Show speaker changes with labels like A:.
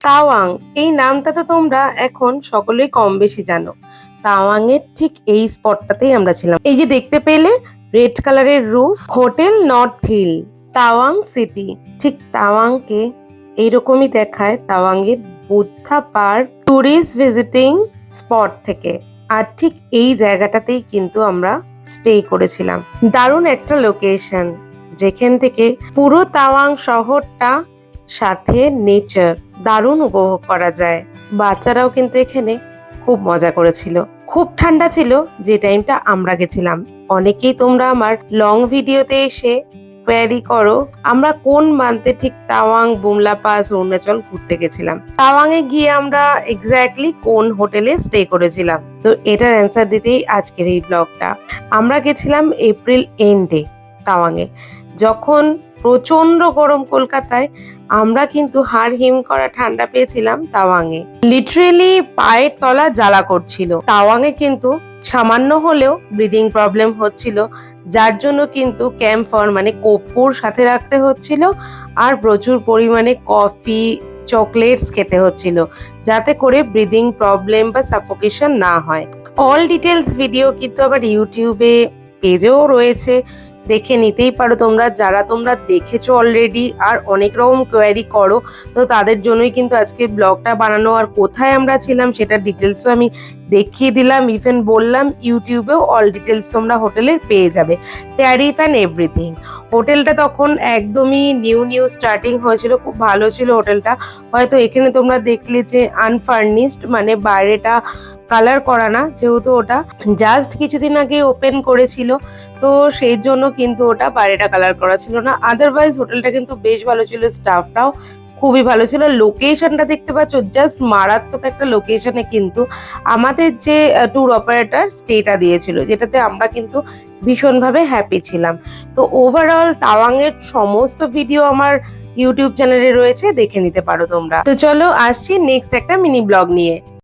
A: তাওয়াং, এই নামটা তো তোমরা এখন সকলেই কম বেশি জানো। তাওয়াং এর ঠিক এই স্পটটাতেই আমরা ছিলাম। এই যে দেখতে পেলে, রেড কালারের roof, hotel north hill, Tawang city. ঠিক তাওয়াংকে এইরকমই দেখায় তাওয়াংয়ের Buddha park tourist visiting spot থেকে। আর ঠিক এই জায়গাটাতেই কিন্তু আমরা স্টে করেছিলাম। দারুণ একটা লোকেশন, যেখান থেকে পুরো তাওয়াং শহরটা সাথে নেচার। দারুণ উপভোগ করা যায়। বাচ্চারাও কিন্তু এখানে খুব মজা করেছিল। খুব ঠান্ডা ছিল, যে টাইমটা আমরা গেছিলাম। অনেকেই তোমরা আমার লং ভিডিওতে এসে কোয়ারি করো, আমরা কোন মান্থে ঠিক তাওয়াং, বুমলা পাস, অরুণাচল ঘুরতে গেছিলাম। তাওয়াং এ গিয়ে আমরা এক্স্যাক্টলি কোন হোটেলে স্টে করেছিলাম। তো এটার অ্যান্সার দিতেই আজকের এই ব্লগটা আমরা গেছিলাম এপ্রিল এন্ডে তাওয়াংয়ে। যখন প্রচণ্ড গরম কলকাতায় আমরা কিন্তু হাড় হিম করা ঠান্ডা পেয়েছিলাম তাওয়াংয়ে লিটারেলি পায়ের তলা জ্বালা করছিল। তাওয়াংয়ে কিন্তু সামান্য হলেও ব্রিদিং প্রবলেম হচ্ছিল, যার জন্য কিন্তু ক্যাম্পফর মানে কর্পূর সাথে রাখতে হচ্ছিল আর প্রচুর পরিমাণে কফি চকলেটস খেতে হচ্ছিল, যাতে করে ব্রিদিং প্রবলেম বা সাফোকেশন না হয়। অল ডিটেলস ভিডিও কিন্তু আবার ইউটিউবে পেজেও রয়েছে। দেখে নিতেই পারো তোমরা। যারা তোমরা দেখেছ অলরেডি আর অনেক রকম কোয়ারি করো, তো তাদের জন্যই কিন্তু আজকে ব্লগটা বানানো। আর কোথায় আমরা ছিলাম সেটা ডিটেলসও আমি দেখিয়ে দিলাম। ইভেন বললাম, ইউটিউবেও অল ডিটেলস তোমরা হোটেলের পেয়ে যাবে। ট্যারিফ অ্যান্ড এভরিথিং হোটেলটা তখন একদমই নিউ নিউ স্টার্টিং হয়েছিল, খুব ভালো ছিল হোটেলটা। হয়তো এখানে তোমরা দেখলে যে আনফার্নিশড মানে বাইরেটা কালার করা না, যেহেতু ওটা জাস্ট কিছুদিন আগে ওপেন করেছিল, তো সেই জন্য কিন্তু ওটা বাইরেটা কালার করা ছিল না। আদারওয়াইজ হোটেলটা কিন্তু বেশ ভালো ছিল স্টাফটাও খুবই ভালো ছিল। লোকেশনটা দেখতে পাচ্ছ জাস্ট মারাত্মক একটা লোকেশনে কিন্তু আমাদের যে ট্যুর অপারেটর স্টেটা দিয়েছিল, যেটাতে আমরা কিন্তু ভীষণভাবে হ্যাপি ছিলাম। তো ওভারঅল তাওয়াংয়ের সমস্ত ভিডিও আমার ইউটিউব চ্যানেলে রয়েছে, দেখে নিতে পারো তোমরা। তো চলো আসছি নেক্সট একটা মিনি ব্লগ নিয়ে।